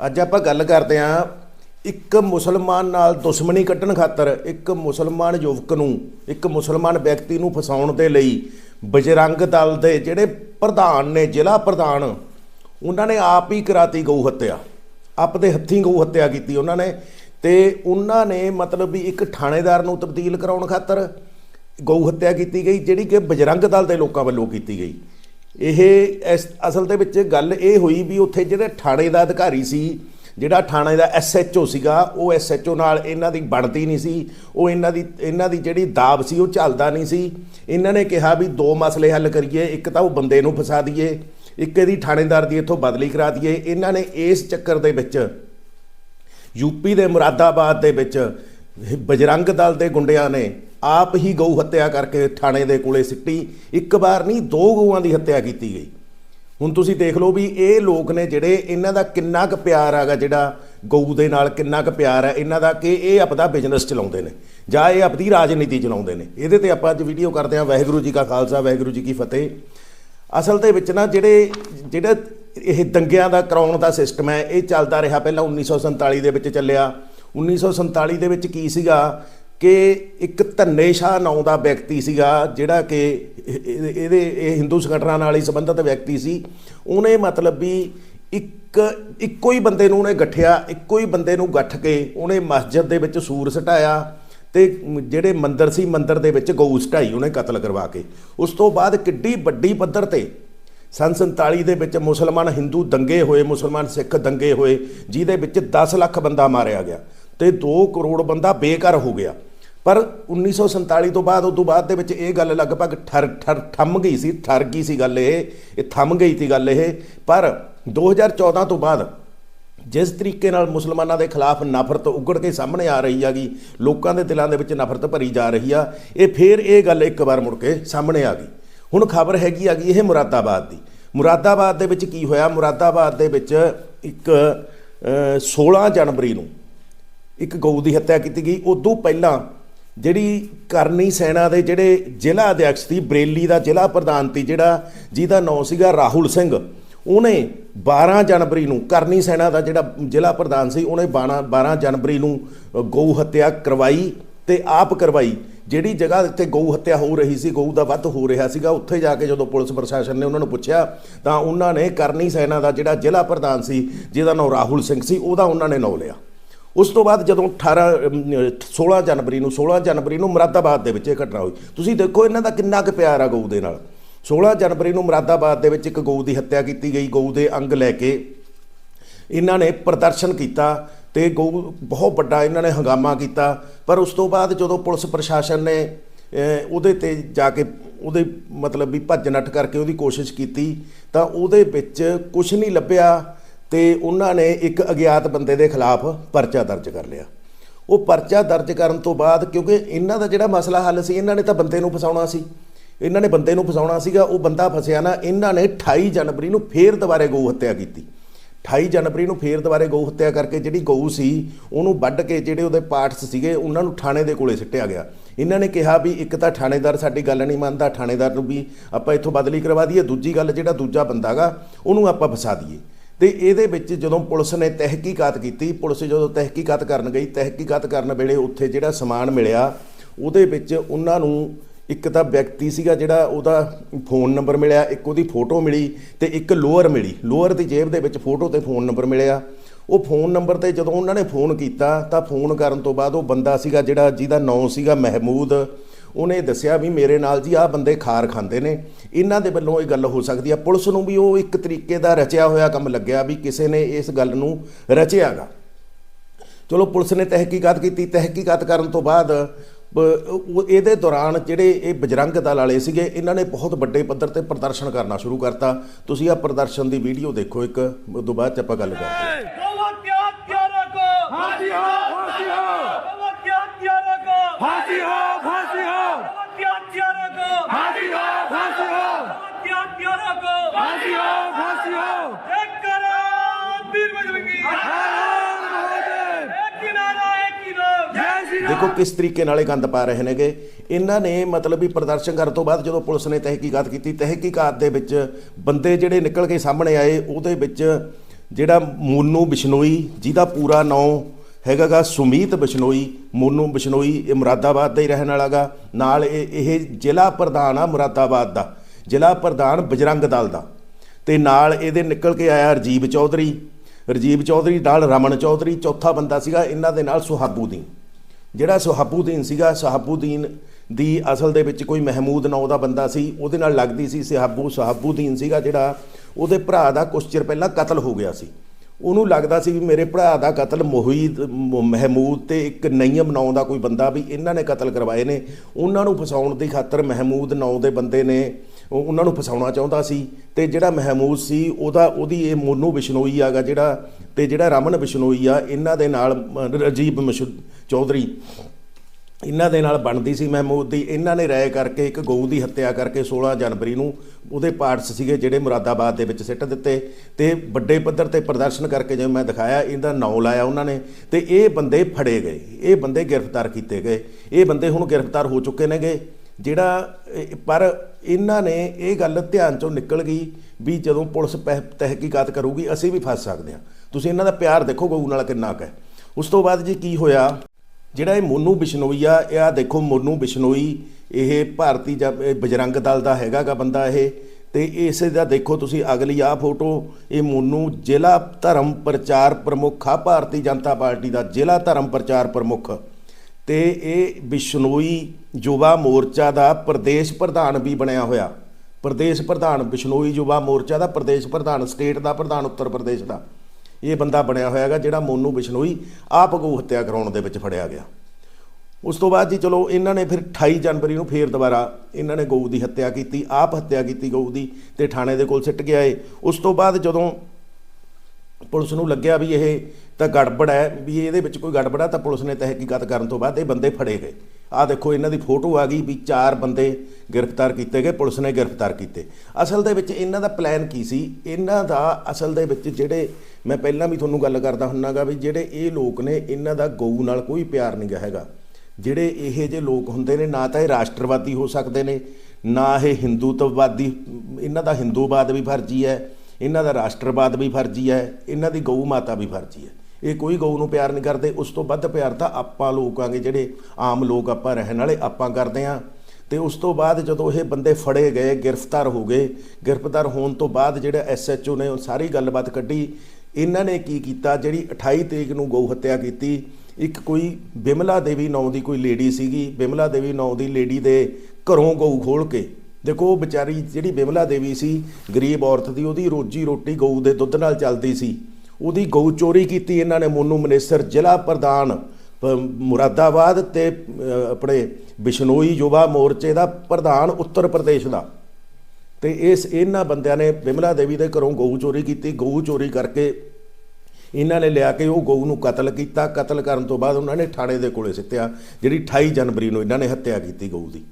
ਅੱਜ ਆਪਾਂ ਗੱਲ ਕਰਦੇ ਹਾਂ ਇੱਕ ਮੁਸਲਮਾਨ ਨਾਲ ਦੁਸ਼ਮਣੀ ਕੱਢਣ ਖਾਤਰ, ਇੱਕ ਮੁਸਲਮਾਨ ਯੁਵਕ ਨੂੰ, ਇੱਕ ਮੁਸਲਮਾਨ ਵਿਅਕਤੀ ਨੂੰ ਫਸਾਉਣ ਦੇ ਲਈ ਬਜਰੰਗ ਦਲ ਦੇ ਜਿਹੜੇ ਪ੍ਰਧਾਨ ਨੇ, ਜ਼ਿਲ੍ਹਾ ਪ੍ਰਧਾਨ, ਉਹਨਾਂ ਨੇ ਆਪ ਹੀ ਕਰਾਤੀ ਗਊ ਹੱਤਿਆ। ਆਪਦੇ ਹੱਥੀਂ ਗਊ ਹੱਤਿਆ ਕੀਤੀ ਉਹਨਾਂ ਨੇ ਤੇ ਉਹਨਾਂ ਨੇ ਮਤਲਬ ਵੀ ਇੱਕ ਥਾਣੇਦਾਰ ਨੂੰ ਤਬਦੀਲ ਕਰਾਉਣ ਖਾਤਰ ਗਊ ਹੱਤਿਆ ਕੀਤੀ ਗਈ, ਜਿਹੜੀ ਕਿ ਬਜਰੰਗ ਦਲ ਦੇ ਲੋਕਾਂ ਵੱਲੋਂ ਕੀਤੀ ਗਈ। ਇਹ ਇਸ ਅਸਲ ਦੇ ਵਿੱਚ ਗੱਲ ਇਹ ਹੋਈ ਵੀ ਉੱਥੇ ਜਿਹੜੇ ਥਾਣੇ ਦਾ ਅਧਿਕਾਰੀ ਸੀ, ਜਿਹੜਾ ਥਾਣੇ ਦਾ ਐਸਐਚਓ ਸੀਗਾ, ਉਹ ਐਸਐਚਓ ਨਾਲ ਇਹਨਾਂ ਦੀ ਬਣਦੀ ਨਹੀਂ ਸੀ, ਉਹ ਇਹਨਾਂ ਦੀ ਇਹਨਾਂ ਦੀ ਜਿਹੜੀ ਦਾਬ ਸੀ ਉਹ ਚੱਲਦਾ ਨਹੀਂ ਸੀ। ਇਹਨਾਂ ਨੇ ਕਿਹਾ ਵੀ ਦੋ ਮਸਲੇ ਹੱਲ ਕਰੀਏ, ਇੱਕ ਤਾਂ ਉਹ ਬੰਦੇ ਨੂੰ ਫਸਾ ਦਈਏ, ਇੱਕ ਇਹਦੀ ਥਾਣੇਦਾਰ ਦੀ ਇੱਥੋਂ ਬਦਲੀ ਕਰਾ ਦਈਏ। ਇਹਨਾਂ ਨੇ ਇਸ ਚੱਕਰ ਦੇ ਵਿੱਚ ਯੂਪੀ ਦੇ ਮੁਰਾਦਾਬਾਦ ਦੇ ਵਿੱਚ ਬਜਰੰਗ ਦਲ ਦੇ ਗੁੰਡਿਆਂ ਨੇ ਆਪ ਹੀ ਗਊ ਹੱਤਿਆ ਕਰਕੇ ਥਾਣੇ ਦੇ ਕੋਲੇ ਸਿੱਟੀ। ਇੱਕ ਵਾਰ ਨਹੀਂ, ਦੋ ਗਊਆਂ ਦੀ ਹੱਤਿਆ ਕੀਤੀ ਗਈ। ਹੁਣ ਤੁਸੀਂ ਦੇਖ ਲਓ ਵੀ ਇਹ ਲੋਕ ਨੇ ਜਿਹੜੇ ਇਹਨਾਂ ਦਾ ਕਿੰਨਾ ਕੁ ਪਿਆਰ ਹੈਗਾ, ਜਿਹੜਾ ਗਊ ਦੇ ਨਾਲ ਕਿੰਨਾ ਕੁ ਪਿਆਰ ਹੈ, ਇਹਨਾਂ ਦਾ ਕਿ ਇਹ ਆਪਦਾ ਬਿਜ਼ਨਸ ਚਲਾਉਂਦੇ ਨੇ, ਜਾਂ ਇਹ ਆਪਦੀ ਰਾਜਨੀਤੀ ਚਲਾਉਂਦੇ ਨੇ। ਇਹਦੇ ਤੇ ਆਪਾਂ ਅੱਜ ਵੀਡੀਓ ਕਰਦੇ ਹਾਂ। ਵਾਹਿਗੁਰੂ ਜੀ ਕਾ ਖਾਲਸਾ, ਵਾਹਿਗੁਰੂ ਜੀ ਕੀ ਫਤਿਹ। ਅਸਲ ਦੇ ਵਿੱਚ ਨਾ, ਜਿਹੜੇ, ਜਿਹੜਾ ਇਹ ਦੰਗਿਆਂ ਦਾ ਕਰਾਉਣ ਦਾ ਸਿਸਟਮ ਹੈ, ਇਹ ਚੱਲਦਾ ਰਿਹਾ ਪਹਿਲਾਂ 1947 ਦੇ ਵਿੱਚ ਚੱਲਿਆ। 1947 ਦੇ ਵਿੱਚ ਕੀ ਸੀਗਾ? ਕਿ ਇੱਕ ਧੰਨੇ ਸ਼ਾਹ ਨਾਂ ਦਾ ਵਿਅਕਤੀ ਸੀਗਾ ਜਿਹੜਾ ਕਿ ਇਹ- ਇਹਦੇ, ਇਹ ਹਿੰਦੂ ਸੰਗਠਨਾਂ ਨਾਲ ਹੀ ਸੰਬੰਧਿਤ ਵਿਅਕਤੀ ਸੀ। ਉਹਨੇ ਮਤਲਬ ਵੀ ਇੱਕ, ਇੱਕੋ ਹੀ ਬੰਦੇ ਨੂੰ ਉਹਨੇ ਗੱਠਿਆ, ਇੱਕੋ ਹੀ ਬੰਦੇ ਨੂੰ ਗੱਠ ਕੇ ਉਹਨੇ ਮਸਜਿਦ ਦੇ ਵਿੱਚ ਸੂਰ ਸਟਾਇਆ ਤੇ ਜਿਹੜੇ ਮੰਦਰ ਸੀ, ਮੰਦਰ ਦੇ ਵਿੱਚ ਗਊ ਸਟਾਈ ਉਹਨੇ ਕਤਲ ਕਰਵਾ ਕੇ। ਉਸ ਤੋਂ ਬਾਅਦ ਕਿੱਡੀ ਵੱਡੀ ਪੱਧਰ ਤੇ ਸੰਨ 47 ਦੇ ਵਿੱਚ ਮੁਸਲਮਾਨ ਹਿੰਦੂ ਦੰਗੇ ਹੋਏ, ਮੁਸਲਮਾਨ ਸਿੱਖ ਦੰਗੇ ਹੋਏ, ਜਿਹਦੇ ਵਿੱਚ 10 ਲੱਖ ਬੰਦਾ ਮਾਰਿਆ ਗਿਆ ਤੇ 2 ਕਰੋੜ ਬੰਦਾ ਬੇਘਰ ਹੋ ਗਿਆ। ਪਰ 1947 ਤੋਂ ਬਾਅਦ ਉਸ ਤੋਂ ਬਾਅਦ ਦੇ ਵਿੱਚ ਇਹ ਗੱਲ ਲਗਭਗ ਠਰ ਠਰ ਥੰਮ ਗਈ ਸੀ ਠਰ ਗਈ ਸੀ ਗੱਲ ਇਹ ਇਹ ਥੰਮ ਗਈ ਸੀ ਗੱਲ ਇਹ। ਪਰ 2014 ਤੋਂ ਬਾਅਦ ਜਿਸ ਤਰੀਕੇ ਨਾਲ ਮੁਸਲਮਾਨਾਂ ਦੇ ਖਿਲਾਫ ਨਫ਼ਰਤ ਉਗੜ ਕੇ ਸਾਹਮਣੇ ਆ ਰਹੀ ਹੈਗੀ ਲੋਕਾਂ ਦੇ ਦਿਲਾਂ ਦੇ ਵਿੱਚ ਨਫ਼ਰਤ ਭਰੀ ਜਾ ਰਹੀ ਆ ਇਹ ਫੇਰ ਇਹ ਗੱਲ ਇੱਕ ਵਾਰ ਮੁੜ ਕੇ ਸਾਹਮਣੇ ਆ ਗਈ। ਹੁਣ ਖਬਰ ਹੈਗੀ ਆ ਗਈ ਇਹ ਮੁਰਾਦਾਬਾਦ ਦੀ। ਮੁਰਾਦਾਬਾਦ ਦੇ ਵਿੱਚ ਕੀ ਹੋਇਆ? ਮੁਰਾਦਾਬਾਦ ਦੇ ਵਿੱਚ ਇੱਕ ਅ, 16 ਜਨਵਰੀ ਨੂੰ ਇੱਕ ਗਊ ਦੀ ਹੱਤਿਆ ਕੀਤੀ ਗਈ। ਉਦੋਂ ਪਹਿਲਾਂ ਜਿਹੜੀ ਕਰਨੀ ਸੈਨਾ ਦੇ ਜਿਹੜੇ ਜ਼ਿਲ੍ਹਾ ਅਧਿਕਸ਼ ਸੀ, ਬਰੇਲੀ ਦਾ ਜ਼ਿਲ੍ਹਾ ਪ੍ਰਧਾਨ ਸੀ, ਜਿਹੜਾ ਜਿਹਦਾ ਨਾਂ ਸੀਗਾ ਰਾਹੁਲ ਸਿੰਘ, ਉਹਨੇ 12 ਜਨਵਰੀ ਨੂੰ ਕਰਨੀ ਸੈਨਾ ਦਾ ਜਿਹੜਾ ਜ਼ਿਲ੍ਹਾ ਪ੍ਰਧਾਨ ਸੀ, ਉਹਨੇ 12 12 ਜਨਵਰੀ ਨੂੰ ਗਊ ਹੱਤਿਆ ਕਰਵਾਈ ਤੇ ਆਪ ਕਰਵਾਈ। ਜਿਹੜੀ ਜਗ੍ਹਾ ਇੱਥੇ ਗਊ ਹੱਤਿਆ ਹੋ ਰਹੀ ਸੀ, ਗਊ ਦਾ ਵੱਧ ਹੋ ਰਿਹਾ ਸੀਗਾ, ਉੱਥੇ ਜਾ ਕੇ ਜਦੋਂ ਪੁਲਿਸ ਪ੍ਰਸ਼ਾਸਨ ਨੇ ਉਹਨਾਂ ਨੂੰ ਪੁੱਛਿਆ, ਤਾਂ ਉਹਨਾਂ ਨੇ ਕਰਨੀ ਸੈਨਾ ਦਾ ਜਿਹੜਾ ਜ਼ਿਲ੍ਹਾ ਪ੍ਰਧਾਨ ਸੀ, ਜਿਹਦਾ ਨਾਮ ਰਾਹੁਲ ਸਿੰਘ ਸੀ, ਉਹਦਾ ਉਹਨਾਂ ਨੇ ਨਾਂ ਲਿਆ। ਉਸ ਤੋਂ ਬਾਅਦ ਜਦੋਂ 18 ਅਮ, 16 ਜਨਵਰੀ ਨੂੰ 16 ਜਨਵਰੀ ਨੂੰ ਮੁਰਾਦਾਬਾਦ ਦੇ ਵਿੱਚ ਇਹ ਘਟਨਾ ਹੋਈ। ਤੁਸੀਂ ਦੇਖੋ ਇਹਨਾਂ ਦਾ ਕਿੰਨਾ ਕੁ ਪਿਆਰ ਆ ਗਊ ਦੇ ਨਾਲ। 16 ਜਨਵਰੀ ਨੂੰ ਮੁਰਾਦਾਬਾਦ ਦੇ ਵਿੱਚ ਇੱਕ ਗਊ ਦੀ ਹੱਤਿਆ ਕੀਤੀ ਗਈ। ਗਊ ਦੇ ਅੰਗ ਲੈ ਕੇ ਇਹਨਾਂ ਨੇ ਪ੍ਰਦਰਸ਼ਨ ਕੀਤਾ ਤੇ ਗਊ ਬਹੁਤ ਵੱਡਾ ਇਹਨਾਂ ਨੇ ਹੰਗਾਮਾ ਕੀਤਾ। ਪਰ ਉਸ ਤੋਂ ਬਾਅਦ ਜਦੋਂ ਪੁਲਿਸ ਪ੍ਰਸ਼ਾਸਨ ਨੇ ਉਹਦੇ ਤੇ ਜਾ ਕੇ ਉਹਦੇ ਮਤਲਬ ਵੀ ਭੱਜ ਨੱਠ ਕਰਕੇ ਉਹਦੀ ਕੋਸ਼ਿਸ਼ ਕੀਤੀ ਤਾਂ ਉਹਦੇ ਵਿੱਚ ਕੁਝ ਨਹੀਂ ਲੱਭਿਆ। ਤੇ ਉਹਨਾਂ ਨੇ ਇੱਕ ਅਗਿਆਤ ਬੰਦੇ ਦੇ ਖਿਲਾਫ ਪਰਚਾ ਦਰਜ ਕਰ ਲਿਆ। ਉਹ ਪਰਚਾ ਦਰਜ ਕਰਨ ਤੋਂ ਬਾਅਦ ਕਿਉਂਕਿ ਇਹਨਾਂ ਦਾ ਜਿਹੜਾ ਮਸਲਾ ਹੱਲ ਸੀ, ਇਹਨਾਂ ਨੇ ਤਾਂ ਬੰਦੇ ਨੂੰ ਫਸਾਉਣਾ ਸੀ। ਇਹਨਾਂ ਨੇ ਬੰਦੇ ਨੂੰ ਫਸਾਉਣਾ ਸੀਗਾ, ਉਹ ਬੰਦਾ ਫਸਿਆ ਨਾ, ਇਹਨਾਂ ਨੇ 28 ਜਨਵਰੀ ਨੂੰ ਫੇਰ ਦੁਬਾਰੇ ਗਊ ਹੱਤਿਆ ਕੀਤੀ। 28 ਜਨਵਰੀ ਨੂੰ ਫੇਰ ਦੁਬਾਰੇ ਗਊ ਹੱਤਿਆ ਕਰਕੇ ਜਿਹੜੀ ਗਊ ਸੀ, ਉਹਨੂੰ ਵੱਢ ਕੇ ਜਿਹੜੇ ਉਹਦੇ ਪਾਰਟਸ ਸੀਗੇ, ਉਹਨਾਂ ਨੂੰ ਥਾਣੇ ਦੇ ਕੋਲੇ ਸਿੱਟਿਆ ਗਿਆ। ਇਹਨਾਂ ਨੇ ਕਿਹਾ ਵੀ ਇੱਕ ਤਾਂ ਥਾਣੇਦਾਰ ਸਾਡੀ ਗੱਲ ਨਹੀਂ ਮੰਨਦਾ, ਥਾਣੇਦਾਰ ਨੂੰ ਵੀ ਆਪਾਂ ਇੱਥੋਂ ਬਦਲੀ ਕਰਵਾ ਦਈਏ, ਦੂਜੀ ਗੱਲ ਜਿਹੜਾ ਦੂਜਾ ਬੰਦਾਗਾ ਉਹਨੂੰ ਆਪਾਂ ਫਸਾ ਦਈਏ। ਤੇ ਇਹਦੇ ਵਿੱਚ ਜਦੋਂ ਪੁਲਿਸ ਨੇ ਤਹਿਕੀਕਾਤ ਕੀਤੀ, ਪੁਲਿਸ ਜਦੋਂ ਤਹਿਕੀਕਾਤ ਕਰਨ ਗਈ, ਤਹਿਕੀਕਾਤ ਕਰਨ ਵੇਲੇ ਉੱਥੇ ਜਿਹੜਾ ਸਮਾਨ ਮਿਲਿਆ, ਉਹਦੇ ਵਿੱਚ ਉਹਨਾਂ ਨੂੰ ਇੱਕ ਤਾਂ ਵਿਅਕਤੀ ਸੀਗਾ ਜਿਹੜਾ ਉਹਦਾ ਫੋਨ ਨੰਬਰ ਮਿਲਿਆ, ਇੱਕ ਉਹਦੀ ਫੋਟੋ ਮਿਲੀ ਤੇ ਇੱਕ ਲੋਅਰ ਮਿਲੀ। ਲੋਅਰ ਦੀ ਜੇਬ ਦੇ ਵਿੱਚ ਫੋਟੋ ਤੇ ਫੋਨ ਨੰਬਰ ਮਿਲਿਆ। ਉਹ ਫੋਨ ਨੰਬਰ ਤੇ ਜਦੋਂ ਉਹਨਾਂ ਨੇ ਫੋਨ ਕੀਤਾ, ਤਾਂ ਫੋਨ ਕਰਨ ਤੋਂ ਬਾਅਦ ਉਹ ਬੰਦਾ ਸੀਗਾ ਜਿਹੜਾ ਜਿਹਦਾ ਨਾਂ ਸੀਗਾ ਮਹਿਮੂਦ। ਉਹਨੇ ਦੱਸਿਆ ਵੀ ਮੇਰੇ ਨਾਲ ਜੀ ਆਹ ਬੰਦੇ ਖਾਰ ਖਾਂਦੇ ਨੇ। ਇਹਨਾਂ ਦੇ ਵੱਲੋਂ ਇਹ ਗੱਲ ਹੋ ਸਕਦੀ ਆ। ਪੁਲਿਸ ਨੂੰ ਵੀ ਉਹ ਇੱਕ ਤਰੀਕੇ ਦਾ ਰਚਿਆ ਹੋਇਆ ਕੰਮ ਲੱਗਿਆ ਵੀ ਕਿਸੇ ਨੇ ਇਸ ਗੱਲ ਨੂੰ ਰਚਿਆਗਾ। ਚਲੋ ਪੁਲਿਸ ਨੇ ਤਹਿਕੀਕਾਤ ਕੀਤੀ। ਤਹਿਕੀਕਾਤ ਕਰਨ ਤੋਂ ਬਾਅਦ ਇਹਦੇ ਦੌਰਾਨ ਜਿਹੜੇ ਇਹ ਬਜਰੰਗ ਦਲ ਵਾਲੇ ਸੀਗੇ ਇਹਨਾਂ ਨੇ ਬਹੁਤ ਵੱਡੇ ਪੱਧਰ ਤੇ ਪ੍ਰਦਰਸ਼ਨ ਕਰਨਾ ਸ਼ੁਰੂ ਕਰਤਾ। ਤੁਸੀਂ ਆ ਪ੍ਰਦਰਸ਼ਨ ਦੀ ਵੀਡੀਓ ਦੇਖੋ ਇੱਕ ਉਸ ਤੋਂ ਬਾਅਦ ਚ ਆਪਾਂ ਗੱਲ ਕਰਦੇ ਹਾਂ। ਦੇਖੋ ਕਿਸ ਤਰੀਕੇ ਨਾਲ ਇਹ ਗੰਦ ਪਾ ਰਹੇ ਨੇਗੇ। ਇਹਨਾਂ ਨੇ ਮਤਲਬ ਵੀ ਪ੍ਰਦਰਸ਼ਨ ਕਰਨ ਤੋਂ ਬਾਅਦ ਜਦੋਂ ਪੁਲਿਸ ਨੇ ਤਹਿਕੀਕਾਤ ਕੀਤੀ, ਤਹਿਕੀਕਾਤ ਦੇ ਵਿੱਚ ਬੰਦੇ ਜਿਹੜੇ ਨਿਕਲ ਕੇ ਸਾਹਮਣੇ ਆਏ, ਉਹਦੇ ਵਿੱਚ ਜਿਹੜਾ ਮੋਨੂ ਬਿਸ਼ਨੋਈ, ਜਿਹਦਾ ਪੂਰਾ ਨਾਮ ਹੈਗਾਗਾ ਸੁਮੀਤ ਬਿਸ਼ਨੋਈ, ਮੋਨੂ ਬਿਸ਼ਨੋਈ ਇਹ ਮੁਰਾਦਾਬਾਦ ਦਾ ਹੀ ਰਹਿਣ ਵਾਲਾਗਾ। ਨਾਲ ਇਹ ਇਹ ਜ਼ਿਲ੍ਹਾ ਪ੍ਰਧਾਨ ਆ ਮੁਰਾਦਾਬਾਦ ਦਾ, ਜ਼ਿਲ੍ਹਾ ਪ੍ਰਧਾਨ ਬਜਰੰਗ ਦਲ ਦਾ। ਤੇ ਨਾਲ ਇਹਦੇ ਨਿਕਲ ਕੇ ਆਇਆ ਰਜੀਵ ਚੌਧਰੀ ਰਜੀਵ ਚੌਧਰੀ ਨਾਲ ਰਮਨ ਚੌਧਰੀ, ਚੌਥਾ ਬੰਦਾ ਸੀਗਾ, ਇਹਨਾਂ ਦੇ ਨਾਲ ਸੁਹਾਬੂਦੀਨ ਜਿਹੜਾ ਸਹਾਬੂਦੀਨ ਸੀਗਾ, ਸਹਾਬੂਦੀਨ ਦੀ ਅਸਲ ਦੇ ਵਿੱਚ ਕੋਈ ਮਹਿਮੂਦ ਨਾਂ ਦਾ ਬੰਦਾ ਸੀ, ਉਹਦੇ ਨਾਲ ਲੱਗਦੀ ਸੀ ਸਹਾਬੂ, ਸਹਾਬੂਦੀਨ ਸੀਗਾ ਜਿਹੜਾ, ਉਹਦੇ ਭਰਾ ਦਾ ਕੁਛ ਚਿਰ ਪਹਿਲਾਂ ਕਤਲ ਹੋ ਗਿਆ ਸੀ। ਉਹਨੂੰ ਲੱਗਦਾ ਸੀ ਵੀ ਮੇਰੇ ਭਰਾ ਦਾ ਕਤਲ ਮੋਹੀਦ ਮਹਿਮੂਦ ਤੇ ਇੱਕ ਨਈਮ ਨਾਂ ਦਾ ਕੋਈ ਬੰਦਾ ਵੀ ਇਹਨਾਂ ਨੇ ਕਤਲ ਕਰਵਾਏ ਨੇ। ਉਹਨਾਂ ਨੂੰ ਫਸਾਉਣ ਦੀ ਖਾਤਰ ਮਹਿਮੂਦ ਨਾਂ ਦੇ ਬੰਦੇ ਨੇ ਉਹਨਾਂ ਨੂੰ ਫਸਾਉਣਾ ਚਾਹੁੰਦਾ ਸੀ ਤੇ ਜਿਹੜਾ ਮਹਿਮੂਦ ਸੀ ਉਹਦਾ ਉਹਦੀ ਇਹ ਮੋਨੂ ਬਿਸ਼ਨੋਈ ਆਗਾ ਜਿਹੜਾ ਤੇ ਜਿਹੜਾ ਰਮਨ ਬਿਸ਼ਨੋਈ ਆ ਇਹਨਾਂ ਦੇ ਨਾਲ ਅ, ਰਜੀਬ ਚੌਧਰੀ ਇਹਨਾਂ ਦੇ ਨਾਲ ਬਣਦੀ ਸੀ ਮਹਿਮੂਦ ਦੀ। ਇਹਨਾਂ ਨੇ ਰਾਏ ਕਰਕੇ ਇੱਕ ਗਊ ਦੀ ਹੱਤਿਆ ਕਰਕੇ 16 ਜਨਵਰੀ ਨੂੰ ਉਹਦੇ ਪਾਰਟਸ ਸੀਗੇ ਜਿਹੜੇ ਮੁਰਾਦਾਬਾਦ ਦੇ ਵਿੱਚ ਸਿੱਟ ਦਿੱਤੇ ਤੇ ਵੱਡੇ ਪੱਧਰ ਤੇ ਪ੍ਰਦਰਸ਼ਨ ਕਰਕੇ ਜਿਵੇਂ ਮੈਂ ਦਿਖਾਇਆ ਇਹਦਾ ਨਾਂ ਲਾਇਆ ਉਹਨਾਂ ਨੇ ਤੇ ਇਹ ਬੰਦੇ ਫੜੇ ਗਏ। ਇਹ ਬੰਦੇ ਗ੍ਰਿਫਤਾਰ ਕੀਤੇ ਗਏ। ਇਹ ਬੰਦੇ ਹੁਣ ਗ੍ਰਿਫਤਾਰ ਹੋ ਚੁੱਕੇ ਨੇਗੇ। ਜਿਹੜਾ ਪਰ ਇਹਨਾਂ ਨੇ ਇਹ ਗੱਲ ਧਿਆਨ ਚੋਂ ਨਿਕਲ ਗਈ ਵੀ ਜਦੋਂ ਪੁਲਿਸ ਪਹਿ- ਤਹਿਕੀਕਾਤ ਕਰੂਗੀ, ਅਸੀਂ ਵੀ ਫਸ ਸਕਦੇ ਹਾਂ। ਤੁਸੀਂ ਇਹਨਾਂ ਦਾ ਪਿਆਰ ਦੇਖੋ, ਗਊ ਨਾਲ ਕਿੰਨਾ ਕੁ ਹੈ। ਉਸ ਤੋਂ ਬਾਅਦ ਜੀ ਕੀ ਹੋਇਆ? ਜਿਹੜਾ ਇਹ ਮੋਨੂ ਬਿਸ਼ਨੋਈ ਆ, ਇਹ ਆ ਦੇਖੋ ਮੋਨੂ ਬਿਸ਼ਨੋਈ, ਇਹ ਭਾਰਤੀ ਜਾਂ ਬਜਰੰਗ ਦਲ ਦਾ ਹੈਗਾਗਾ ਬੰਦਾ ਇਹ। ਤੇ ਇਸੇ ਦਾ ਦੇਖੋ ਤੁਸੀਂ ਅਗਲੀ ਆ ਫੋਟੋ, ਇਹ ਮੋਨੂ ਜ਼ਿਲ੍ਹਾ ਧਰਮ ਪ੍ਰਚਾਰ ਪ੍ਰਮੁੱਖ ਆ, ਭਾਰਤੀ ਜਨਤਾ ਪਾਰਟੀ ਦਾ ਜ਼ਿਲ੍ਹਾ ਧਰਮ ਪ੍ਰਚਾਰ ਪ੍ਰਮੁੱਖ। ਤੇ ਇਹ ਬਿਸ਼ਨੋਈ ਯੁਵਾ ਮੋਰਚਾ ਦਾ ਪ੍ਰਦੇਸ਼ ਪ੍ਰਧਾਨ ਵੀ ਬਣਿਆ ਹੋਇਆ। ਪ੍ਰਦੇਸ਼ ਪ੍ਰਧਾਨ, ਬਿਸ਼ਨੋਈ ਯੁਵਾ ਮੋਰਚਾ ਦਾ ਪ੍ਰਦੇਸ਼ ਪ੍ਰਧਾਨ, ਸਟੇਟ ਦਾ ਪ੍ਰਧਾਨ, ਉੱਤਰ ਪ੍ਰਦੇਸ਼ ਦਾ। ਇਹ ਬੰਦਾ ਬਣਿਆ ਹੋਇਆ ਹੈਗਾ ਜਿਹੜਾ ਮੋਨੂ ਬਿਸ਼ਨੋਈ ਆਪ ਗਊ ਹੱਤਿਆ ਕਰਾਉਣ ਦੇ ਵਿੱਚ ਫੜਿਆ ਗਿਆ। ਉਸ ਤੋਂ ਬਾਅਦ ਜੀ ਚਲੋ ਇਹਨਾਂ ਨੇ ਫਿਰ 28 ਜਨਵਰੀ ਨੂੰ ਫੇਰ ਦੁਬਾਰਾ ਇਹਨਾਂ ਨੇ ਗਊ ਦੀ ਹੱਤਿਆ ਕੀਤੀ, ਆਪ ਹੱਤਿਆ ਕੀਤੀ ਗਊ ਦੀ ਤੇ ਥਾਣੇ ਦੇ ਕੋਲ ਸਿੱਟ ਗਿਆ ਏ ਉਸ ਤੋਂ ਬਾਅਦ ਜਦੋਂ ਪੁਲਿਸ ਨੂੰ ਲੱਗਿਆ ਵੀ ਇਹ ਤਾਂ ਗੜਬੜ ਹੈ ਵੀ ਇਹਦੇ ਵਿੱਚ ਕੋਈ ਗੜਬੜ ਹੈ ਤਾਂ ਪੁਲਿਸ ਨੇ ਤਹਿਕੀਕਾਤ ਕਰਨ ਤੋਂ ਬਾਅਦ ਇਹ ਬੰਦੇ ਫੜੇ ਗਏ। ਆਹ ਦੇਖੋ, ਇਹਨਾਂ ਦੀ ਫੋਟੋ ਆ ਗਈ ਵੀ ਚਾਰ ਬੰਦੇ ਗ੍ਰਿਫਤਾਰ ਕੀਤੇ ਗਏ, ਪੁਲਿਸ ਨੇ ਗ੍ਰਿਫਤਾਰ ਕੀਤੇ। ਅਸਲ ਦੇ ਵਿੱਚ ਇਹਨਾਂ ਦਾ ਪਲਾਨ ਕੀ ਸੀ? ਇਹਨਾਂ ਦਾ ਅਸਲ ਦੇ ਵਿੱਚ ਜਿਹੜੇ, ਮੈਂ ਪਹਿਲਾਂ ਵੀ ਤੁਹਾਨੂੰ ਗੱਲ ਕਰਦਾ ਹੁੰਨਾਗਾ ਵੀ ਜਿਹੜੇ ਇਹ ਲੋਕ ਨੇ, ਇਹਨਾਂ ਦਾ ਗਊ ਨਾਲ ਕੋਈ ਪਿਆਰ ਨਹੀਂ ਗਾ ਹੈਗਾ। ਜਿਹੜੇ ਇਹ ਜੇ ਲੋਕ ਹੁੰਦੇ ਨੇ, ਨਾ ਤਾਂ ਇਹ ਰਾਸ਼ਟਰਵਾਦੀ ਹੋ ਸਕਦੇ ਨੇ, ਨਾ ਇਹ ਹਿੰਦੂਤਵਵਾਦੀ, ਇਹਨਾਂ ਦਾ ਹਿੰਦੂਵਾਦ ਵੀ ਫਰਜੀ ਹੈ, ਇਹਨਾਂ ਦਾ ਰਾਸ਼ਟਰਵਾਦ ਵੀ ਫਰਜੀ ਹੈ, ਇਹਨਾਂ ਦੀ ਗਊ ਮਾਤਾ ਵੀ ਫਰਜੀ ਹੈ। ਇਹ ਕੋਈ ਗਊ ਨੂੰ ਪਿਆਰ ਨਹੀਂ ਕਰਦੇ, ਉਸ ਤੋਂ ਵੱਧ ਪਿਆਰ ਤਾਂ ਆਪਾਂ ਲੋਕਾਂਗੇ ਜਿਹੜੇ ਆਮ ਲੋਕ ਆਪਾਂ ਰਹਿਣ ਵਾਲੇ ਆਪਾਂ ਕਰਦੇ ਆਂ। ਤੇ ਉਸ ਤੋਂ ਬਾਅਦ ਜਦੋਂ ਇਹ ਬੰਦੇ ਫੜੇ ਗਏ, ਗ੍ਰਿਫਤਾਰ ਹੋ ਗਏ, ਗ੍ਰਿਫਤਾਰ ਹੋਣ ਤੋਂ ਬਾਅਦ ਜਿਹੜਾ ਐਸਐਚਓ ਨੇ ਉਹ ਸਾਰੀ ਗੱਲਬਾਤ ਕੱਢੀ। ਇਹਨਾਂ ਨੇ ਕੀ ਕੀਤਾ, ਜਿਹੜੀ 28 ਤਰੀਕ ਨੂੰ ਗਊ ਹੱਤਿਆ ਕੀਤੀ, ਇੱਕ ਕੋਈ ਬਿਮਲਾ ਦੇਵੀ ਨਾਂ ਦੀ ਕੋਈ ਲੇਡੀ ਸੀਗੀ, ਬਿਮਲਾ ਦੇਵੀ ਨਾਂ ਦੀ ਲੇਡੀ ਦੇ ਘਰੋਂ ਗਊ ਖੋਲ ਕੇ, ਦੇਖੋ ਉਹ ਵਿਚਾਰੀ ਜਿਹੜੀ ਬਿਮਲਾ ਦੇਵੀ ਸੀ, ਗਰੀਬ ਔਰਤ ਦੀ, ਉਹਦੀ ਰੋਜੀ ਰੋਟੀ ਗਊ ਦੇ ਦੁੱਧ ਨਾਲ ਚੱਲਦੀ ਸੀ। ਉਹਦੀ ਗਊ ਚੋਰੀ ਕੀਤੀ ਇਹਨਾਂ ਨੇ, ਮੋਨੂ ਮਨੇਸਰ ਜ਼ਿਲ੍ਹਾ ਪ੍ਰਧਾਨ ਮੁਰਾਦਾਬਾਦ ਤੇ ਆਪਣੇ ਬਿਸ਼ਨੋਈ ਯੁਵਾ ਮੋਰਚੇ ਦਾ ਪ੍ਰਧਾਨ ਉੱਤਰ ਪ੍ਰਦੇਸ਼ ਦਾ। ਤੇ ਇਸ, ਇਹਨਾਂ ਬੰਦਿਆਂ ਨੇ ਬਿਮਲਾ ਦੇਵੀ ਦੇ ਘਰੋਂ ਗਊ ਚੋਰੀ ਕੀਤੀ, ਗਊ ਚੋਰੀ ਕਰਕੇ ਇਹਨਾਂ ਨੇ ਲਿਆ ਕੇ ਉਹ ਗਊ ਨੂੰ ਕਤਲ ਕੀਤਾ। ਕਤਲ ਕਰਨ ਤੋਂ ਬਾਅਦ ਉਹਨਾਂ ਨੇ ਥਾਣੇ ਦੇ ਕੋਲੇ ਸਿੱਟਿਆ, ਜਿਹੜੀ 28 ਜਨਵਰੀ ਨੂੰ ਇਹਨਾਂ ਨੇ ਹੱਤਿਆ ਕੀਤੀ ਗਊ ਦੀ।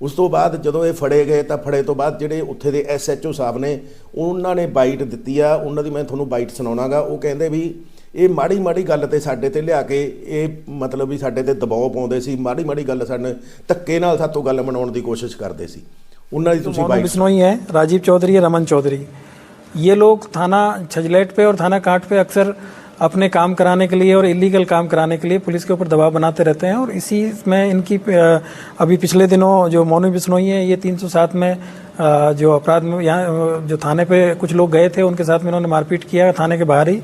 ਉਸ ਤੋਂ ਬਾਅਦ ਜਦੋਂ ਇਹ ਫੜੇ ਗਏ ਤਾਂ ਫੜੇ ਤੋਂ ਬਾਅਦ ਜਿਹੜੇ ਉੱਥੇ ਦੇ ਐਸਐਚਓ ਸਾਹਿਬ ਨੇ ਉਹਨਾਂ ਨੇ ਬਾਈਟ ਦਿੱਤੀ ਆ ਉਹਨਾਂ ਦੀ ਮੈਂ ਤੁਹਾਨੂੰ ਬਾਈਟ ਸੁਣਾਉਣਾਗਾ ਉਹ ਕਹਿੰਦੇ ਵੀ ਇਹ ਮਾੜੀ ਮਾੜੀ ਗੱਲ ਤੇ ਸਾਡੇ ਤੇ ਲਿਆ ਕੇ ਇਹ ਮਤਲਬ ਵੀ ਸਾਡੇ ਤੇ ਦਬਾਅ ਪਾਉਂਦੇ ਸੀ ਮਾੜੀ ਮਾੜੀ ਗੱਲ ਸਾਡੇ ਧੱਕੇ ਨਾਲ ਸਾਤੋਂ ਗੱਲ ਮਨਾਉਣ ਦੀ ਕੋਸ਼ਿਸ਼ ਕਰਦੇ ਸੀ ਉਹਨਾਂ ਦੀ ਤੁਸੀਂ मोनू ਬਾਈਟ बिश्नोई है राजीव चौधरी है रमन चौधरी ये लोग थाना छजलेट पे और थाना काट पे अक्सर अपने काम कराने के लिए और इलीगल काम कराने के लिए पुलिस के ऊपर दबाव बनाते रहते हैं और इसी में इनकी अभी पिछले दिनों जो मोनू बिश्नोई है, ये 307 में जो अपराध में, यहाँ, जो थाने पे कुछ लोग गए थे, उनके साथ में इन्होंने मारपीट किया थाने के बाहर ही।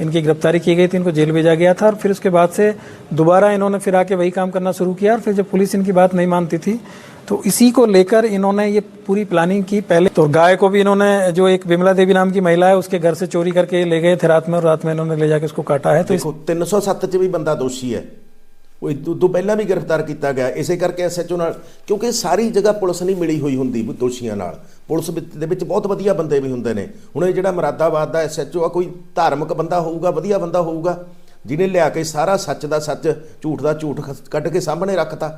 इनकी गिरफ्तारी की गई थी, इनको जेल भेजा गया था और फिर उसके बाद से दोबारा इन्होंने फिर आके वही काम करना शुरू किया और फिर जब पुलिस इनकी बात नहीं मानती थी तो इसी को लेकर इन्होंने ये पूरी प्लानिंग की पहले तो गाय को भी इन्होंने जो एक विमला देवी नाम की महिला है उसके घर से चोरी करके ले गए थे रात में और रात में इन्होंने ले जाके उसको काटा है तो इस ਦੇਖੋ 307 ਚ ਵੀ ਬੰਦਾ ਦੋਸ਼ੀ ਹੈ ਉਹ ਇਹ ਤੋਂ ਪਹਿਲਾਂ ਵੀ ਗ੍ਰਿਫਤਾਰ ਕੀਤਾ ਗਿਆ ਇਸੇ ਕਰਕੇ ਐਸਐਚਓ ਨਾਲ ਕਿਉਂਕਿ ਸਾਰੀ ਜਗ੍ਹਾ ਪੁਲਿਸ ਨਹੀਂ ਮਿਲੀ ਹੋਈ ਹੁੰਦੀ ਵੀ ਦੋਸ਼ੀਆਂ ਨਾਲ ਪੁਲਿਸ ਵਿੱਚ- ਦੇ ਵਿੱਚ ਬਹੁਤ ਵਧੀਆ ਬੰਦੇ ਵੀ ਹੁੰਦੇ ਨੇ ਹੁਣ ਇਹ ਜਿਹੜਾ ਮਰਾਦਾਬਾਦ ਦਾ ਐਸਐਚਓ ਆ ਕੋਈ ਧਾਰਮਿਕ ਬੰਦਾ ਹੋਊਗਾ ਵਧੀਆ ਬੰਦਾ ਹੋਊਗਾ ਜਿਹਨੇ ਲਿਆ ਕੇ ਸਾਰਾ ਸੱਚ ਦਾ ਸੱਚ ਝੂਠ ਦਾ ਝੂਠ ਖਸ- ਕੱਢ ਕੇ ਸਾਹਮਣੇ ਰੱਖਤਾ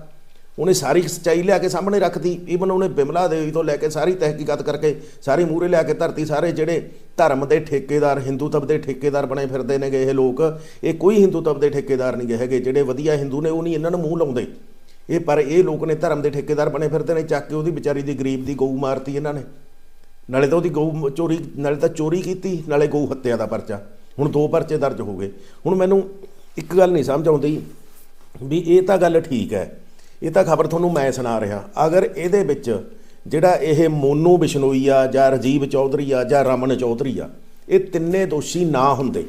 ਉਹਨੇ ਸਾਰੀ ਸੱਚਾਈ ਲਿਆ ਕੇ ਸਾਹਮਣੇ ਰੱਖਤੀ ਈਵਨ ਉਹਨੇ ਬਿਮਲਾ ਦੇਵੀ ਤੋਂ ਲੈ ਕੇ ਸਾਰੀ ਤਹਿਕੀਕਤ ਕਰਕੇ, ਸਾਰੇ ਮੂਰੇ ਲਿਆ ਕੇ ਧਰਤੀ, ਸਾਰੇ ਜਿਹੜੇ ਧਰਮ ਦੇ ਠੇਕੇਦਾਰ ਹਿੰਦੂਤਵ ਦੇ ਠੇਕੇਦਾਰ ਬਣੇ ਫਿਰਦੇ ਨੇਗੇ ਇਹ ਲੋਕ, ਇਹ ਕੋਈ ਹਿੰਦੂਤਵ ਦੇ ਠੇਕੇਦਾਰ ਨਹੀਂ ਹੈਗੇ, ਜਿਹੜੇ ਵਧੀਆ ਹਿੰਦੂ ਨੇ ਉਹ ਨਹੀਂ ਇਹਨਾਂ ਨੂੰ ਮੂੰਹ ਲਾਉਂਦੇ। ਇਹ ਪਰ ਇਹ ਲੋਕ ਨੇ ਧਰਮ ਦੇ ਠੇਕੇਦਾਰ ਬਣੇ ਫਿਰਦੇ ਨੇ, ਚੱਕ ਕੇ ਉਹਦੀ ਵਿਚਾਰੀ ਦੀ ਗਰੀਬ ਦੀ ਗਊ ਮਾਰਤੀ ਇਹਨਾਂ ਨੇ। ਨਾਲੇ ਤਾਂ ਉਹਦੀ ਗਊ ਚੋਰੀ, ਨਾਲੇ ਤਾਂ ਚੋਰੀ ਕੀਤੀ, ਨਾਲੇ ਗਊ ਹੱਤਿਆ ਦਾ ਪਰਚਾ। ਹੁਣ ਦੋ ਪਰਚੇ ਦਰਜ ਹੋ ਗਏ। ਹੁਣ ਮੈਨੂੰ ਇੱਕ ਗੱਲ ਨਹੀਂ ਸਮਝ ਆਉਂਦੀ ਵੀ ਇਹ ਤਾਂ ਗੱਲ ਠੀਕ ਹੈ। ਇਹ ਤਾਂ ਖਬਰ ਤੁਹਾਨੂੰ ਮੈਂ ਸੁਣਾ ਰਿਹਾ। ਅਗਰ ਇਹਦੇ ਵਿੱਚ ਜਿਹੜਾ ਇਹ ਮੋਨੂ ਬਿਸ਼ਨੋਈ ਆ, ਜਾਂ ਰਜੀਵ ਚੌਧਰੀ ਆ, ਜਾਂ ਰਮਨ ਚੌਧਰੀ ਆ, ਇਹ ਤਿੰਨੇ ਦੋਸ਼ੀ ਨਾ ਹੁੰਦੇ।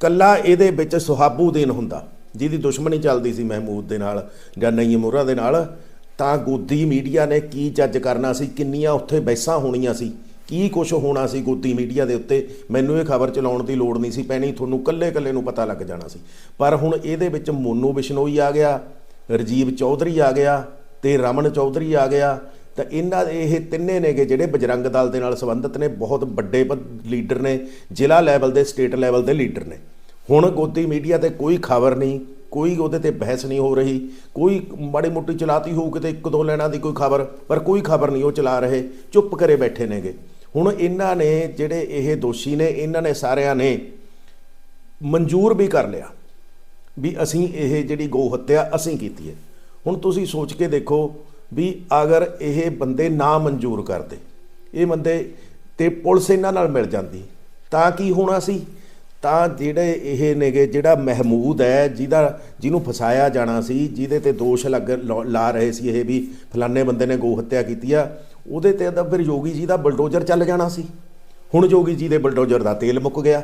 ਕੱਲਾ ਇਹਦੇ ਵਿੱਚ ਸੁਹਾਬੂਦੀਨ ਹੁੰਦਾ, ਜਿਹਦੀ ਦੁਸ਼ਮਣੀ ਚੱਲਦੀ ਸੀ ਮਹਿਮੂਦ ਦੇ ਨਾਲ ਜਾਂ ਨਈਮ ਨਈਮੁਰਾ ਦੇ ਨਾਲ, ਤਾਂ ਗੋਦੀ ਮੀਡੀਆ ਨੇ ਕੀ ਜੱਜ ਕਰਨਾ ਸੀ, ਕਿੰਨੀਆਂ ਉੱਥੇ ਬੈਸਾਂ ਹੋਣੀਆਂ ਸੀ, ਕੀ ਕੁਝ ਹੋਣਾ ਸੀ ਗੋਦੀ ਮੀਡੀਆ ਦੇ ਉੱਤੇ, ਮੈਨੂੰ ਇਹ ਖਬਰ ਚਲਾਉਣ ਦੀ ਲੋੜ ਨਹੀਂ ਸੀ, ਪੈਣੀ ਤੁਹਾਨੂੰ ਕੱਲੇ-ਕੱਲੇ ਨੂੰ ਪਤਾ ਲੱਗ ਜਾਣਾ ਸੀ। ਪਰ ਹੁਣ ਇਹਦੇ ਵਿੱਚ ਮੋਨੂ ਬਿਸ਼ਨੋਈ ਆ ਗਿਆ ਰਜੀਵ ਚੌਧਰੀ ਆ ਗਿਆ ਤੇ ਰਮਨ ਚੌਧਰੀ ਆ ਗਿਆ, ਤਾਂ ਇਹਨਾਂ ਦੇ ਇਹ ਤਿੰਨੇ ਨੇਗੇ ਜਿਹੜੇ ਬਜਰੰਗ ਦਲ ਦੇ ਨਾਲ ਸੰਬੰਧਿਤ ਨੇ, ਬਹੁਤ ਵੱਡੇ ਪ- ਲੀਡਰ ਨੇ, ਜ਼ਿਲ੍ਹਾ ਲੈਵਲ ਦੇ, ਸਟੇਟ ਲੈਵਲ ਦੇ ਲੀਡਰ ਨੇ। ਹੁਣ ਗੋਦੀ ਮੀਡੀਆ ਤੇ ਕੋਈ ਖਬਰ ਨਹੀਂ, ਕੋਈ ਉਹਦੇ ਤੇ ਬਹਿਸ ਨਹੀਂ ਹੋ ਰਹੀ, ਕੋਈ ਮਾੜੀ ਮੋਟੀ ਚਲਾਤੀ ਹੋਊ ਕਿਤੇ ਇੱਕ ਦੋ ਲੈਣਾ ਦੀ ਕੋਈ ਖਬਰ, ਪਰ ਕੋਈ ਖਬਰ ਨਹੀਂ ਉਹ ਚਲਾ ਰਹੇ, ਚੁੱਪ ਕਰੇ ਬੈਠੇ ਨੇਗੇ। ਹੁਣ ਇਹਨਾਂ ਨੇ ਜਿਹੜੇ ਇਹ ਦੋਸ਼ੀ ਨੇ, ਇਹਨਾਂ ਨੇ ਸਾਰਿਆਂ ਨੇ ਮਨਜ਼ੂਰ ਵੀ ਕਰ ਲਿਆ। ਵੀ ਅਸੀਂ ਇਹ ਜਿਹੜੀ ਗਊ ਹੱਤਿਆ ਅਸੀਂ ਕੀਤੀ ਹੈ। ਹੁਣ ਤੁਸੀਂ ਸੋਚ ਕੇ ਦੇਖੋ ਵੀ ਅਗਰ ਇਹ ਬੰਦੇ ਨਾ ਮਨਜ਼ੂਰ ਕਰਦੇ, ਇਹ ਬੰਦੇ ਤੇ ਪੁਲਿਸ ਇਹਨਾਂ ਨਾਲ ਮਿਲ ਜਾਂਦੀ, ਤਾਂ ਕੀ ਹੋਣਾ ਸੀ? ਤਾਂ ਜਿਹੜੇ ਇਹ ਨੇਗੇ ਜਿਹੜਾ ਮਹਿਮੂਦ ਹੈ, ਜਿਹਦਾ ਜਿਹਨੂੰ ਫਸਾਇਆ ਜਾਣਾ ਸੀ, ਜਿਹਦੇ ਤੇ ਦੋਸ਼ ਲੱਗ ਲਾ- ਰਹੇ ਸੀ ਇਹ ਵੀ ਫਲਾਣੇ ਬੰਦੇ ਨੇ ਗਊ ਹੱਤਿਆ ਕੀਤੀ ਆ, ਉਹਦੇ ਤੇ ਤਾਂ ਫਿਰ ਯੋਗੀ ਜੀ ਦਾ ਬਲਡੋਜ਼ਰ ਚੱਲ ਜਾਣਾ ਸੀ। ਹੁਣ ਯੋਗੀ ਜੀ ਦੇ ਬਲਡੋਜ਼ਰ ਦਾ ਤੇਲ ਮੁੱਕ ਗਿਆ।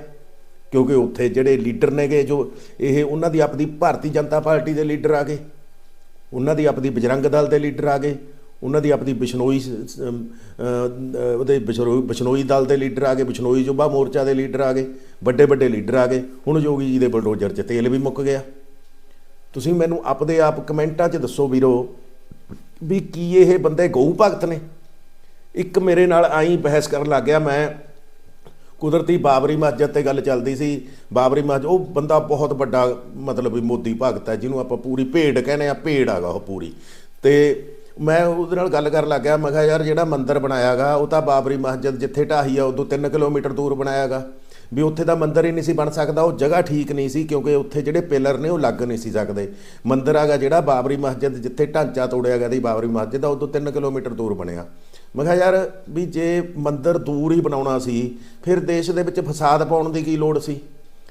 ਕਿਉਂਕਿ ਉੱਥੇ ਜਿਹੜੇ ਲੀਡਰ ਨੇਗੇ ਜੋ ਇਹ ਉਹਨਾਂ ਦੀ ਆਪਦੀ ਭਾਰਤੀ ਜਨਤਾ ਪਾਰਟੀ ਦੇ ਲੀਡਰ ਆ ਗਏ, ਉਹਨਾਂ ਦੀ ਆਪਦੀ ਬਜਰੰਗ ਦਲ ਦੇ ਲੀਡਰ ਆ ਗਏ, ਉਹਨਾਂ ਦੀ ਆਪਣੀ ਬਿਸ਼ਨੋਈ ਉਹਦੇ ਬਿਸ਼ਨੋਈ ਬਿਸ਼ਨੋਈ ਦਲ ਦੇ ਲੀਡਰ ਆ ਗਏ, ਬਿਸ਼ਨੋਈ ਯੁਵਾ ਮੋਰਚਾ ਦੇ ਲੀਡਰ ਆ ਗਏ ਵੱਡੇ ਵੱਡੇ ਲੀਡਰ ਆ ਗਏ। ਹੁਣ ਯੋਗੀ ਜੀ ਦੇ ਬਲਡੋਜ਼ਰ 'ਚ ਤੇਲ ਵੀ ਮੁੱਕ ਗਿਆ। ਤੁਸੀਂ ਮੈਨੂੰ ਆਪਦੇ ਆਪ ਕਮੈਂਟਾਂ 'ਚ ਦੱਸੋ ਵੀਰੋ ਵੀ ਕੀ ਇਹ ਬੰਦੇ ਗਊ ਭਗਤ ਨੇ? ਇੱਕ ਮੇਰੇ ਨਾਲ ਆਈ ਬਹਿਸ ਕਰਨ ਲੱਗ ਗਿਆ ਮੈਂ। ਕੁਦਰਤੀ ਬਾਬਰੀ ਮਸਜਿਦ ਤੇ ਗੱਲ ਚੱਲਦੀ ਸੀ। ਬਾਬਰੀ ਮਸਜਿਦ, ਉਹ ਬੰਦਾ ਬਹੁਤ ਵੱਡਾ ਮਤਲਬ ਵੀ ਮੋਦੀ ਭਗਤ ਹੈ, ਜਿਹਨੂੰ ਆਪਾਂ ਪੂਰੀ ਭੇਡ ਕਹਿੰਦੇ ਆ ਭੇਡ ਆਗਾ ਉਹ ਪੂਰੀ। ਤੇ ਮੈਂ ਉਹਦੇ ਨਾਲ ਗੱਲ ਕਰਨ ਲੱਗਿਆ ਮੈਂ ਕਿਹਾ ਯਾਰ ਜਿਹੜਾ ਮੰਦਿਰ ਬਣਾਇਆਗਾ ਉਹ ਤਾਂ ਬਾਬਰੀ ਮਸਜਿਦ ਜਿੱਥੇ ਢਾਹੀ ਆ, ਉਦੋਂ 3 ਕਿਲੋਮੀਟਰ ਦੂਰ ਬਣਾਇਆਗਾ ਵੀ ਉੱਥੇ ਦਾ ਮੰਦਿਰ ਹੀ ਨਹੀਂ ਸੀ ਬਣ ਸਕਦਾ, ਉਹ ਜਗ੍ਹਾ ਠੀਕ ਨਹੀਂ ਸੀ, ਕਿਉਂਕਿ ਉੱਥੇ ਜਿਹੜੇ ਪਿਲਰ ਨੇ, ਉਹ ਲੱਗ ਨਹੀਂ ਸੀ ਸਕਦੇ। ਮੰਦਿਰ ਆਗਾ ਜਿਹੜਾ ਬਾਬਰੀ ਮਸਜਿਦ ਜਿੱਥੇ ਢਾਂਚਾ ਤੋੜਿਆ ਗਿਆ ਸੀ, ਬਾਬਰੀ ਮਸਜਿਦ ਦਾ, ਉਦੋਂ 3 ਕਿਲੋਮੀਟਰ ਦੂਰ ਬਣਿਆ। ਮੈਂ ਕਿਹਾ ਯਾਰ ਵੀ ਜੇ ਮੰਦਿਰ ਦੂਰ ਹੀ ਬਣਾਉਣਾ ਸੀ, ਫਿਰ ਦੇਸ਼ ਦੇ ਵਿੱਚ ਫਸਾਦ ਪਾਉਣ ਦੀ ਕੀ ਲੋੜ ਸੀ?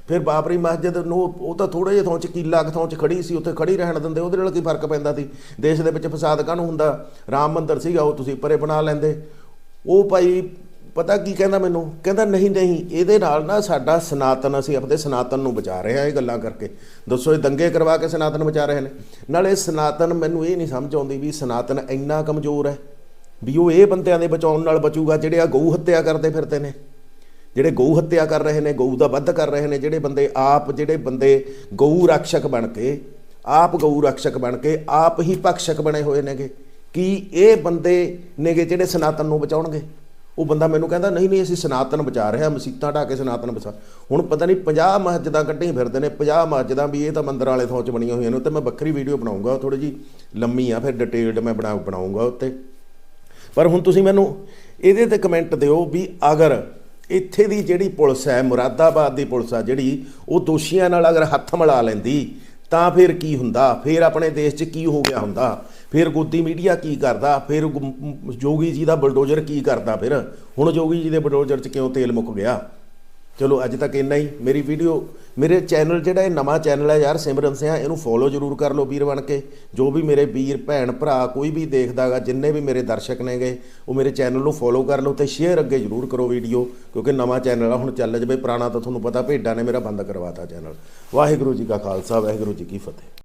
ਫਿਰ ਬਾਬਰੀ ਮਸਜਿਦ ਨੂੰ ਉਹ ਤਾਂ ਥੋੜੇ ਜਿਹੇ ਥਾਂ 'ਚ ਕਿੱਲਾ ਕੁ ਥਾਂ 'ਚ ਖੜੀ ਸੀ, ਉੱਥੇ ਖੜੀ ਰਹਿਣ ਦਿੰਦੇ, ਉਹਦੇ ਨਾਲ ਕੀ ਫ਼ਰਕ ਪੈਂਦਾ ਸੀ? ਦੇਸ਼ ਦੇ ਵਿੱਚ ਫਸਾਦ ਕਾਹਨੂੰ ਹੁੰਦਾ? ਰਾਮ ਮੰਦਿਰ ਸੀਗਾ, ਉਹ ਤੁਸੀਂ ਪਰੇ ਬਣਾ ਲੈਂਦੇ। ਉਹ ਭਾਈ ਪਤਾ ਕੀ ਕਹਿੰਦਾ ਮੈਨੂੰ? ਕਹਿੰਦਾ ਨਹੀਂ ਨਹੀਂ, ਇਹਦੇ ਨਾਲ ਨਾ ਸਾਡਾ ਸਨਾਤਨ, ਅਸੀਂ ਆਪਣੇ ਸਨਾਤਨ ਨੂੰ ਬਚਾ ਰਹੇ ਹਾਂ ਇਹ ਗੱਲਾਂ ਕਰਕੇ। ਦੱਸੋ, ਇਹ ਦੰਗੇ ਕਰਵਾ ਕੇ ਸਨਾਤਨ ਬਚਾ ਰਹੇ ਨੇ? ਨਾਲੇ ਸਨਾਤਨ ਮੈਨੂੰ ਇਹ ਨਹੀਂ ਸਮਝ ਆਉਂਦੀ ਵੀ ਸਨਾਤਨ ਇੰਨਾ ਕਮਜ਼ੋਰ ਹੈ। ਵੀ ਉਹ ਇਹ ਬੰਦਿਆਂ ਦੇ ਬਚਾਉਣ ਨਾਲ ਬਚੂਗਾ ਜਿਹੜੇ ਆ ਗਊ ਹੱਤਿਆ ਕਰਦੇ ਫਿਰਦੇ ਨੇ। ਜਿਹੜੇ ਗਊ ਹੱਤਿਆ ਕਰ ਰਹੇ ਨੇ, ਗਊ ਦਾ ਵੱਧ ਕਰ ਰਹੇ ਨੇ, ਜਿਹੜੇ ਬੰਦੇ ਆਪ, ਜਿਹੜੇ ਬੰਦੇ ਗਊ ਰੱਖਸ਼ਕ ਬਣ ਕੇ, ਆਪ ਗਊ ਰੱਖਸ਼ਕ ਬਣ ਕੇ, ਆਪ ਹੀ ਭਖਸ਼ਕ ਬਣੇ ਹੋਏ ਨੇਗੇ। ਕੀ ਇਹ ਬੰਦੇ ਨੇਗੇ ਜਿਹੜੇ ਸਨਾਤਨ ਨੂੰ ਬਚਾਉਣਗੇ? ਉਹ ਬੰਦਾ ਮੈਨੂੰ ਕਹਿੰਦਾ, ਨਹੀਂ ਨਹੀਂ, ਅਸੀਂ ਸਨਾਤਨ ਬਚਾ ਰਹੇ ਹਾਂ, ਮਸੀਤਾਂ ਢਾ ਕੇ ਸਨਾਤਨ ਬਚਾ ਹੁਣ ਪਤਾ ਨਹੀਂ 50 ਮਸਜਿਦਾਂ ਕੱਢੀ ਫਿਰਦੇ ਨੇ 50 ਮਸਜਿਦਾਂ ਵੀ ਇਹ ਤਾਂ ਮੰਦਰ ਵਾਲੇ ਥਾਂ 'ਚ ਬਣੀਆਂ ਹੋਈਆਂ ਨੇ ਤੇ ਮੈਂ ਵੱਖਰੀ ਵੀਡੀਓ ਬਣਾਉਂਗਾ ਥੋੜੀ ਜੀ ਲੰਮੀ ਆ, ਫਿਰ ਡਿਟੇਲਡ ਮੈਂ ਬਣਾ, ਬਣਾਉਂਗਾ ਉੱਤੇ। ਪਰ ਹੁਣ ਤੁਸੀਂ ਮੈਨੂੰ ਇਹਦੇ ਤੇ ਕਮੈਂਟ ਦਿਓ ਵੀ ਅਗਰ ਇੱਥੇ ਦੀ ਜਿਹੜੀ ਪੁਲਿਸ ਹੈ, ਮੁਰਾਦਾਬਾਦ ਦੀ ਪੁਲਿਸ ਆ ਜਿਹੜੀ, ਉਹ ਦੋਸ਼ੀਆਂ ਨਾਲ ਅਗਰ ਹੱਥ ਮਿਲਾ ਲੈਂਦੀ, ਤਾਂ ਫਿਰ ਕੀ ਹੁੰਦਾ? ਫਿਰ ਆਪਣੇ ਦੇਸ਼ 'ਚ ਕੀ ਹੋ ਗਿਆ ਹੁੰਦਾ? ਫਿਰ ਗੋਦੀ ਮੀਡੀਆ ਕੀ ਕਰਦਾ? ਫਿਰ ਗੁ- ਜੋਗੀ ਜੀ ਦਾ ਬਲਡੋਜ਼ਰ ਕੀ ਕਰਦਾ ਫਿਰ? ਹੁਣ ਜੋਗੀ ਜੀ ਦੇ ਬਲਡੋਜ਼ਰ 'ਚ ਕਿਉਂ ਤੇਲ ਮੁੱਕ ਗਿਆ? ਚਲੋ ਅੱਜ ਤੱਕ ਇੰਨਾ ਹੀ। ਮੇਰੀ ਵੀਡੀਓ ਮੇਰੇ ਚੈਨਲ ਜਿਹੜਾ ਇਹ ਨਵਾਂ ਚੈਨਲ ਹੈ ਯਾਰ, ਸਿਮਰਨ ਸਿਆ, ਇਹਨੂੰ ਫੋਲੋ ਜ਼ਰੂਰ ਕਰ ਲਓ ਵੀਰ ਬਣ ਕੇ। ਜੋ ਵੀ ਮੇਰੇ ਵੀਰ, ਭੈਣ, ਭਰਾ, ਕੋਈ ਵੀ ਦੇਖਦਾਗਾ, ਜਿੰਨੇ ਵੀ ਮੇਰੇ ਦਰਸ਼ਕ ਨੇਗੇ, ਉਹ ਮੇਰੇ ਚੈਨਲ ਨੂੰ ਫੋਲੋ ਕਰ ਲਓ ਤੇ ਸ਼ੇਅਰ ਅੱਗੇ ਜ਼ਰੂਰ ਕਰੋ ਵੀਡੀਓ ਕਿਉਂਕਿ ਨਵਾਂ ਚੈਨਲ ਆ, ਹੁਣ ਚੱਲ ਜਵੇ ਪੁਰਾਣਾ ਤਾਂ ਤੁਹਾਨੂੰ ਪਤਾ ਭੇਡਾਂ ਨੇ ਮੇਰਾ ਬੰਦ ਕਰਵਾਤਾ ਚੈਨਲ ਵਾਹਿਗੁਰੂ ਜੀ ਕਾ ਖਾਲਸਾ, ਵਾਹਿਗੁਰੂ ਜੀ ਕੀ ਫਤਿਹ।